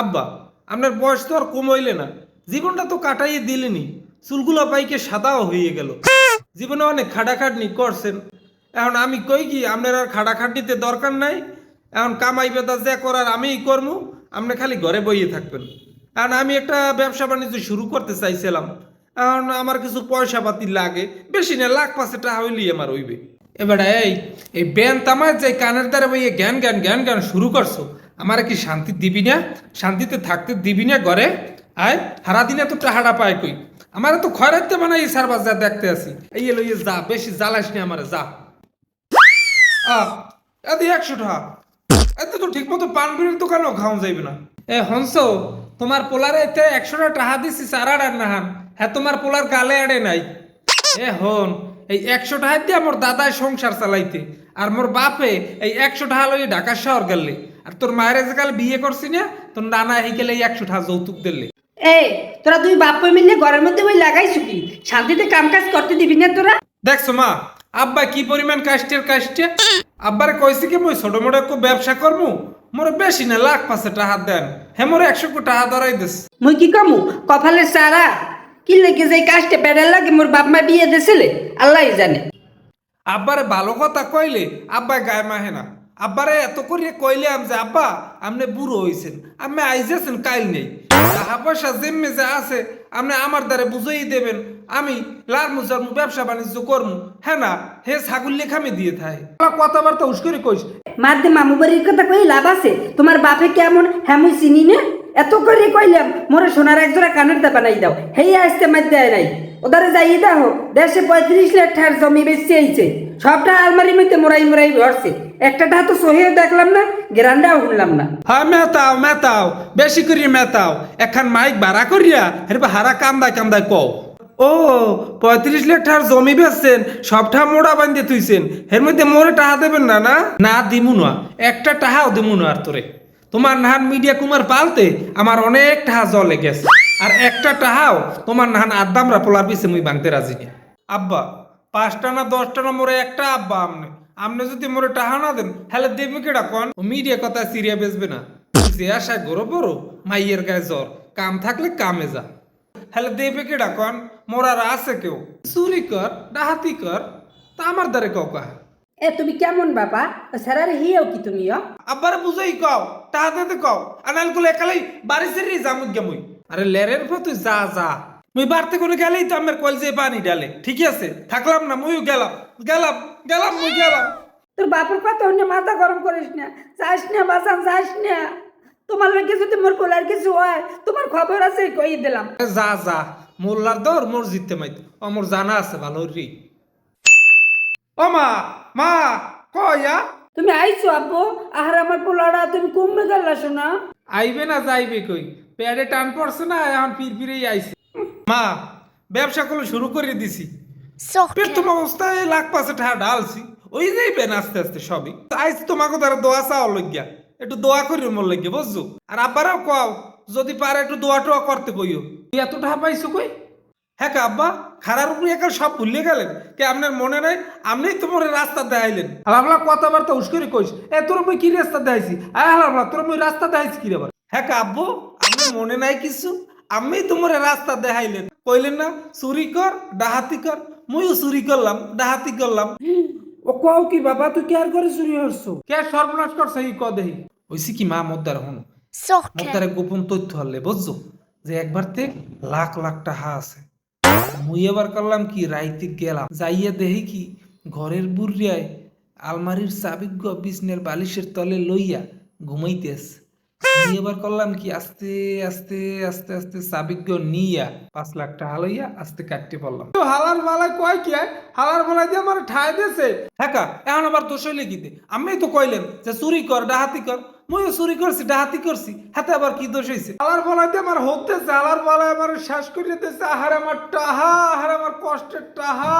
আব্বা, আপনার বয়স তো আর কম হইলে না। জীবনটা তো কাটাইয়ে দিলেনি। চুলগুলো পাইকে সাদাও হয়ে গেল। জীবনে অনেক খাটাখাটনি করছেন। এখন আমি কই কি, আপনার আর খাটাখাটনিতে দরকার নাই। এখন কামাই বেদা যা করার আমিই করমু, আপনি খালি ঘরে বইয়ে থাকবেন। এখন আমি একটা ব্যবসা বাণিজ্য শুরু করতে চাইছিলাম। এখন আমার কিছু পয়সা পাতি লাগে। বেশি না, লাখ পাঁচে টাকা হইলেই আমার হইবে। এবারে এই এই ব্যান তামার যে কানের দ্বারা বইয়ে জ্ঞান জ্ঞান জ্ঞান জ্ঞান শুরু করছ আমার কি শান্তি দিবি না? শান্তিতে থাকতে দিবি না ঘরে? আয় সারা দিনে তো টাহাটা পায় কই? আমার তো খয়রাতে বানাই সারবাস যা দেখতে আসি। এই এলো ইয়ে যা, বেশি জ্বালাস নি আমার, যা। আহ এদি একশো টাকা। এতে তো ঠিক মতো পান বিড়ির দোকানও খাওয়া যাইবে না। এ হংস তোমার পোলারে এতে একশোটা টাকা দিছি, সারা আর নাহান হ্যাঁ তোমার পোলার গালে আড়ে নাই। এ, হন, এই একশো টাকা দিয়ে মোর দাদায় সংসার চালাইতে, আর মোর বাপে এই একশো টাকা লই ঢাকা শহর গেলে। আর তোর মায়ের যে কাল বিয়ে করছি না তোর নানা এই গেলে একশো টাকা যৌতুক দিলে এই তোরা দুই বাপ মিলে ঘরের মধ্যে ওই লাগাইছো কি? শান্তিতে কাম কাজ করতে দিবি না তোরা? দেখছ মা আব্বা কি পরিমাণ কাস্টের কাস্টে আব্বারে কইছি কি মই ছোট মোটো একটু ব্যবসা করমু মোর বেশি না লাখ পাঁচে টাকা দেন। হে মোর একশো কো টাকা ধরাই দিস। মুই কি কমু কপালের সারা কি লেগে যে কাজটা পেডাল লাগে মোর বাপ মা বিয়ে দিছিলে আল্লাহ জানে। আব্বারে ভালো কথা কইলে আব্বা গায়ে মাহে না। আব্বারে এত করিয়ে আম যে, আব্বা আপনি বুড়ো হইছেন আমি আইজেছেন, কাইল নেই। টাকা পয়সা জিম্মে যে আছে আপনি আমার দ্বারে বুঝাই দেবেন, আমি লাল মুজার ব্যবসা বাণিজ্য করমু। হ্যাঁ না, হে ছাগল লেখামে দিয়ে থাকে কথাবার্তা উস্করি কইস। মারতে মামু বাড়ির কথা কই লাভ আছে? তোমার বাপে কেমন? হ্যামুই চিনি না। এত করে কইলাম, মোরে সোনার একজোড়া কানের দা বানাই দাও। হেই আসতে দেয় নাই। ওদারে যাই দাও দেশে পঁয়ত্রিশ লাখ ঠার জমি বেশি আইছে। সবটা আলমারি মধ্যে মোড়াই মোড়াই ভরছে। একটা টা তো সহিও দেখলাম না গ্রান্ডাও শুনলাম না। হ্যাঁ মেতাও মেতাও বেশি করিয়ে মেতাও। এখন মাইক ভাড়া করিয়া হেরবা হারা কামদায় কামদায় কও। ও পঁয়ত্রিশ লাখ টাকার জমি বেচছেন সবটা মোড়া বান্ধে তুইছেন এর মধ্যে মোরে টাকা দেবেন না না? না দিমু না। একটা টাকাও দিমু না আর তোরে। তোমার নাহান মিডিয়া কুমার পালতে আমার অনেক টাহা জলে গেছে। আর একটা টাহাও তোমার নাহান আদামরা পোলার পিছে মুই ভাঙতে রাজি না। আব্বা পাঁচটা না দশটা না মোরে একটা আব্বা আমনে। আমনে যদি মোরে টাকা না দেন হ্যালে দেবে কেডা কন? ও মিডিয়া কথা সিরিয়া বেচবে না। যে আশায় গরো বড় মাইয়ের গায়ে জ্বর। কাম থাকলে কামে যা। হ্যালে দেবে কেডা কন? মোরার আছে কেউ। চুরি কর ডাহাতি কর তা আমার দ্বারে কও কাহা। এ তুমি কেমন বাবা? স্যারার হিয়েও কি তুমি অ? আব্বারে বুঝাই কও দিতে কও। আনালগুলো একালাই বাড়ি সেরি যামুক মুই। আরে লেরের তুই যা যা। মুই বাড়তে করে গেলেই তো আমার কল যে পানি ডালে ঠিক আছে? থাকলাম না মুইও গেলাম। গেলাম গেলাম মুই গেলাম। তোর বাপুর কথা হইলে মাথা গরম করিস না। যাস না বাসান যাস না। তোমার লোকে যদি মোর পোলার কিছু হয় তোমার খবর আছে কই দিলাম। যা যা। মোল্লার দর মোর জিততে মাইত। আমার জানা আছে ভালো রি। ও মা মা কয়া তুমি আইছো আব্বু। আর আমার পোলাটা তুমি কমবে গেল শোনা? আইবে না যাইবে কই? প্যাডে টান পড়ছে না এখন ফির ফিরেই আইছে। মা ব্যবসা করলে শুরু করে দিছি। প্রথম অবস্থায় লাখ পাঁচে টাকা ঢালছি। ওই যাইবেন আস্তে আস্তে সবই। তোমাকে তারা দোয়া চাওয়া একটু দোয়া করি মোর লাগিয়া বুঝছ? আর আব্বারাও কও যদি পারে একটু দোয়া টোয়া করতে কইও। তুই এত টাকা পাইছো কই? হ্যাঁ আব্বা খারার উপরে একা সব ভুলে গেলেন। কে আপনার মনে নাই? আপনি তো মোরে রাস্তা দেখাইলেন। আলামলা কথাবার্তা উস্করি কইস। এ তোর মুই কি রাস্তা দেখাইছি? আয় আলামলা তোর মুই রাস্তা দেখাইছি কি রে হ্যাঁ আব্বু আপনার মনে নাই কিছু। আমি তোমার রাস্তা দেখাইলেন। কইলেন না চুরি কর ডাহাতি কর। মুইও চুরি করলাম ডাহাতি করলাম। ও কও কি বাবা তুই কেয়ার করে চুরি হরছো কে সর্বনাশ করছে এই ক দেহি? হইছি কি মা মোদ্দার হন? মোদ্দারে গোপন তথ্য হলে বুঝছ? যে একবার তে লাখ লাখ টাকা আছে। মুই এবার করলাম কি রাইতে গেলাম। যাইয়া দেহি কি ঘরের বুড়িয়ায় আলমারির চাবিজ্ঞ বিছনের বালিশের তলে লইয়া ঘুমাইতেস মুই এবার করলাম কি? আস্তে আস্তে আস্তে আস্তে চাবিজ্ঞ নিয়া পাঁচ লাখ টাকা আস্তে কাটতে পারলাম। তো হালার বালায় কয় কি? হালার বালায় দিয়ে আমার ঠায় দিয়েছে। হ্যাঁ এখন আবার দোষ হইলে কি আমি তো কইলেন যে চুরি কর ডাহাতি কর। মুইও চুরি করছি ডাহাতি করছি। হাতে আবার কি দোষ হয়েছে দিয়ে আমার হতেছে হালার বালায় আমার শ্বাস করিয়ে দিতেছে আহার আমার টাহা, আহার আমার কষ্টের টাহা।